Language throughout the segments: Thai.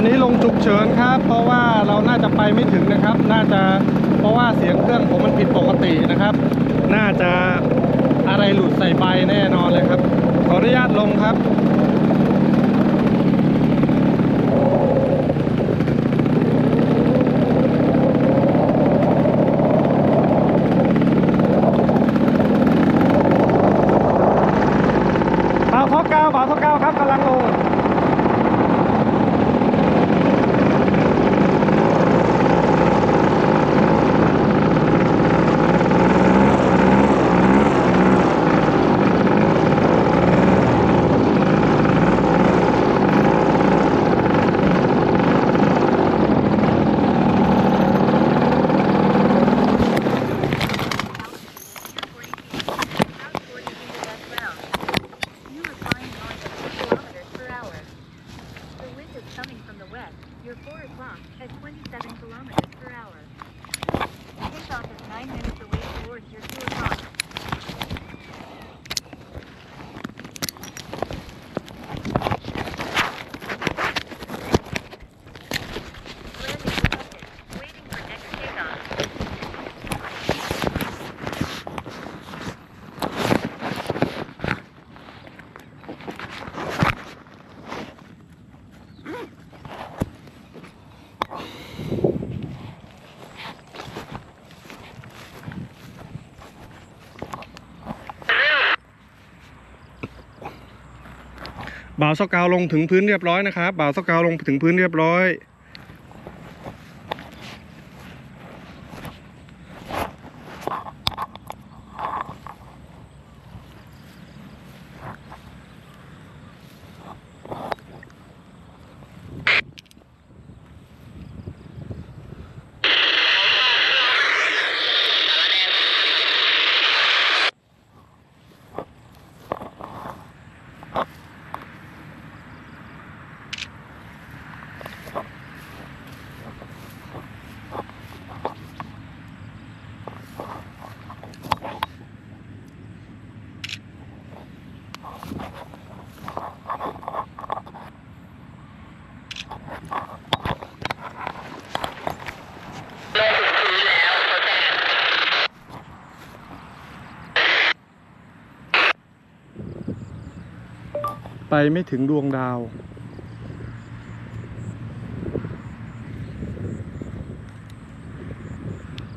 อนนี้ลงฉุกเฉินครับ เพราะว่าเราน่าจะไปไม่ถึงนะครับ น่าจะเพราะว่าเสียงเครื่องผมมันผิดปกตินะครับ น่าจะอะไรหลุดใส่ใบแน่นอนเลยครับ ขออนุญาตลงครับ บ่าวสกาวลงถึงพื้นเรียบร้อยนะครับบ่าวสกาวลงถึงพื้นเรียบร้อย ไปไม่ถึงดวงดาว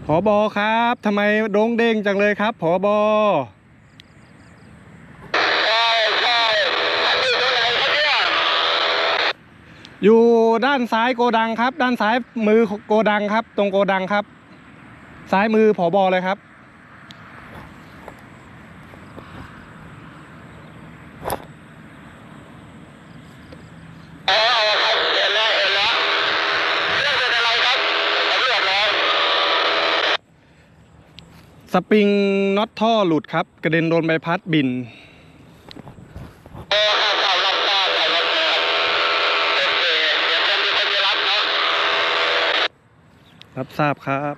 ผอบอครับทำไมโด่งเด้งจังเลยครับผอบออยู่ด้านซ้ายโกดังครับ ด้านซ้ายมือโกดังครับ ตรงโกดังครับ ซ้ายมือผอบอเลยครับ สปริงน็อตท่อหลุดครับ กระเด็นโดนใบพัดบินรับทราบครับ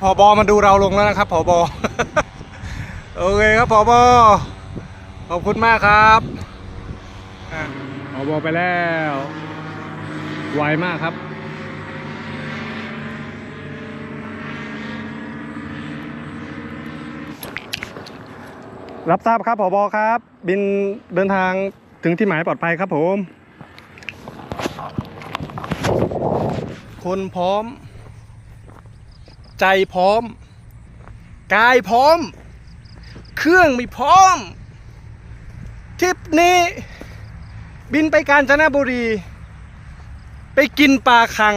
พอบอมาดูเราลงแล้วนะครับพอบอโอเคครับพอบอขอบคุณมากครับ ออบอไปแล้ว ไวมากครับ รับทราบครับผอบอครับ บินเดินทางถึงที่หมายปลอดภัยครับผม คนพร้อม ใจพร้อม กายพร้อม เครื่องไม่พร้อม ทริปนี้ บินไปกาญจนบุรี ไปกินปลาคัง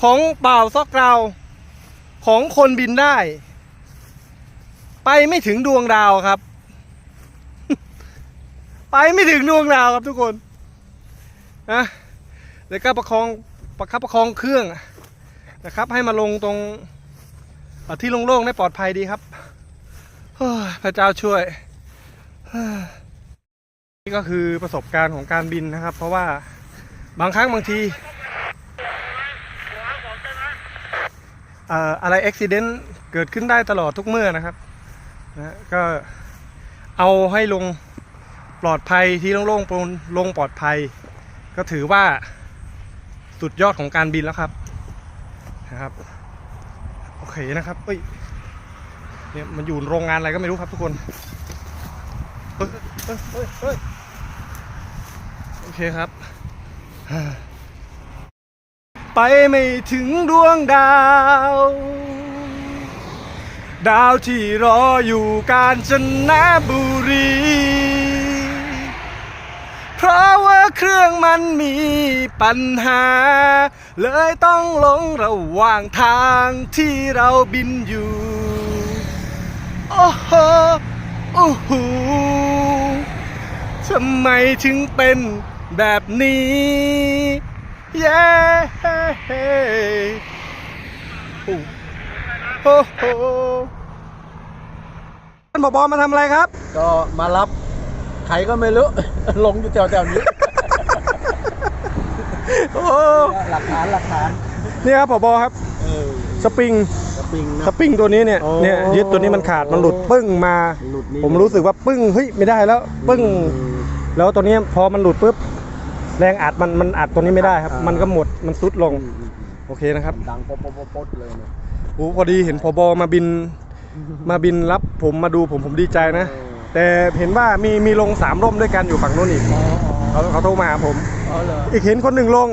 ของเป่าซอกเราของคนบินได้ ไปไม่ถึงดวงดาวครับ ไปไม่ถึงดวงดาวครับทุกคนนะแล้วก็ประคองประคับประคองเครื่องนะครับ ให้มาลงตรงเอ่อที่โล่งๆได้ปลอดภัยดีครับพระเจ้าช่วยเฮ้ย นี่ก็คือประสบการณ์ของการบินนะครับ เพราะว่าบางครั้งบางทีอะไรอุบิเหตุเกิดขึ้นได้ตลอดทุกเมื่อนะครับนะก็เอาให้ลงปลอดภัยที่โล่งๆปลงลงปลอดภัย ก็ถือว่าสุดยอดของการบินแล้วครับนะครับโอเคนะครับเอ้ยเนี่ยมันอยู่โรงงานอะไรก็ไม่รู้ครับทุกคนเฮ้ยเฮ้ยเฮ้ย เคครับ ไปไม่ถึงดวงดาว ดาวที่รออยู่กาญจนบุรี เพราะว่าเครื่องมันมีปัญหา เลยต้องลงระหว่างทางที่เราบินอยู่ โอ้โหโอ้โหทำไมถึงเป็น แบบนี้ เย้โอ้โหท่านผบมาทำอะไรครับ ก็มารับใครก็ไม่รู้ ลงอยู่แถวๆนี้ โอ้หลักฐานหลักฐานนี่ครับผบครับ เออสปริง สปริงนะ สปริงตัวนี้เนี่ย โอ้เนี่ยยึดตัวนี้มันขาด มันหลุดปึ้งมา หลุดนี่ ผมรู้สึกว่าปึ้ง เฮ้ย ไม่ได้แล้ว ปึ้งอืมแล้วตัวนี้พอมันหลุดปุ๊บ แรงอัดมันมันอัดตัวนี้ไม่ได้ครับ อ่ามั มันก็หมดมันซุดลงอืมอืมโอเคนะครับดังป๊บป๊บป๊บป๊บเลยเนี่ยโอ้พอดีเห็นพบมาบินมาบินรับผมมาดูผมผมดีใจนะ แต่เห็นว่ามีมีลงสามร่มด้วยกันอยู่ฝั่งนู้นอีกอ๋ออ๋อเขาเขาโทรมาหาผม อ๋อเหรอ อีกเห็นคนหนึ่งลง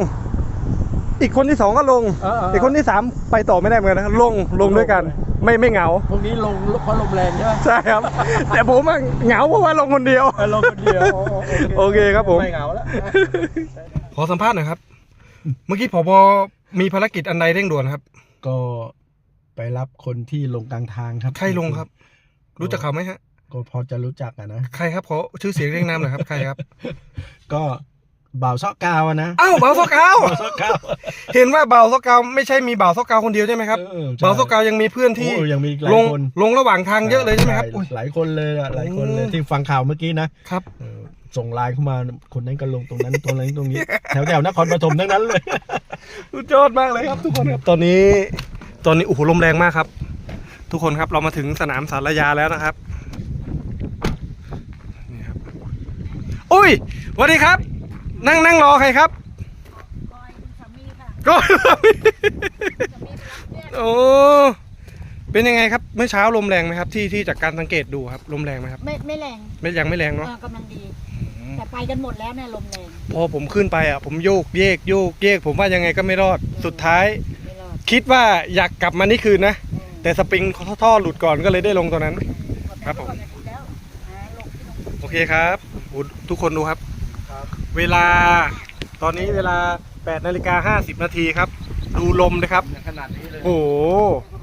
อีกคนที่สองก็ลงเออเอออีกคนที่สามไปต่อไม่ได้เหมือนกันนะลงลงด้วยกันไม่ไม่เหงา พวกนี้ลงเพราะลมแรงใช่ไหมใช่ครับ แต่ผมอะเหงาเพราะว่าลงคนเดียว เออลงคนเดียวอ๋อโอเคครับผม ไม่เหงาแล้ว ขอสัมภาษณ์หน่อยครับ เมื่อกี้ผบมีภารกิจอันใดเร่งด่วนครับ ก็ไปรับคนที่ลงกลางทางครับ ใครลงครับ รู้จักเขาไหมฮะ ก็พอจะรู้จักอะนะ ใครครับขอชื่อเสียงเรียงนามหน่อยครับ ใครครับ ก็ บ่าวซอกกาวอะนะอ้าวบ่าวซอกเกาบ่าวซอกกาวเห็นว่าบ่าวซอกเกาไม่ใช่มีบ่าวซอกเกาคนเดียวใช่ไหมครับเออใช่บ่าวซอกเกายังมีเพื่อนที่โอ้ยังมีอีกหลายลงคนลงระหว่างทางเยอะเลยใช่ไหมครับหลาอุ๊ยหลายคนเลยอะหลายคนเลยอืมที่ฟังข่าวเมื่อกี้นะครับเออส่งไลน์เข้ามาคนนั้นก็ลงตรงนั้นตรงนั้นตรงนี้ แถวแถวนครปฐมทั้งนั้นเลยสุดยอดมากเลยครับทุกคนครับตอนนี้ ตอนนี้โอ้โหลมแรงมากครับ ทุกคนครับเรามาถึงสนามสารยาแล้วนะครับนี่ครับอุ้ยสวัสดีครับ นั่งนั่งรอใครครับบอยคุณสามีค่ะก็สามีไปรับเพื่อนโอ้เป็นยังไงครับเมื่อเช้าลมแรงไหมครับ ที่ที่จากการสังเกตดูครับลมแรงไหมครับ ไม่ไม่แรงไม่ยังไม่แรงเนาะเออกำลังดี แต่ไปกันหมดแล้วเนี่ยลมแรงพอผมขึ้นไปอะผมโยกเยกโยกเยก ผมว่ายังไงก็ไม่รอดสุดท้ายไม่รอดคิดว่าอยากกลับมานี่คืนนะอืมแต่สปริงท่อหลุดก่อนก็เลยได้ลงตัวนั้น ครับผมก่อนจะถึงแล้วหาลงที่ลงโอเคครับโอ้ทุกคนดูครับครับ เวลาตอนนี้เวลา8นาฬิกา50นาทีครับ ดูลมเลยครับขนาดนี้เลยโอ้โห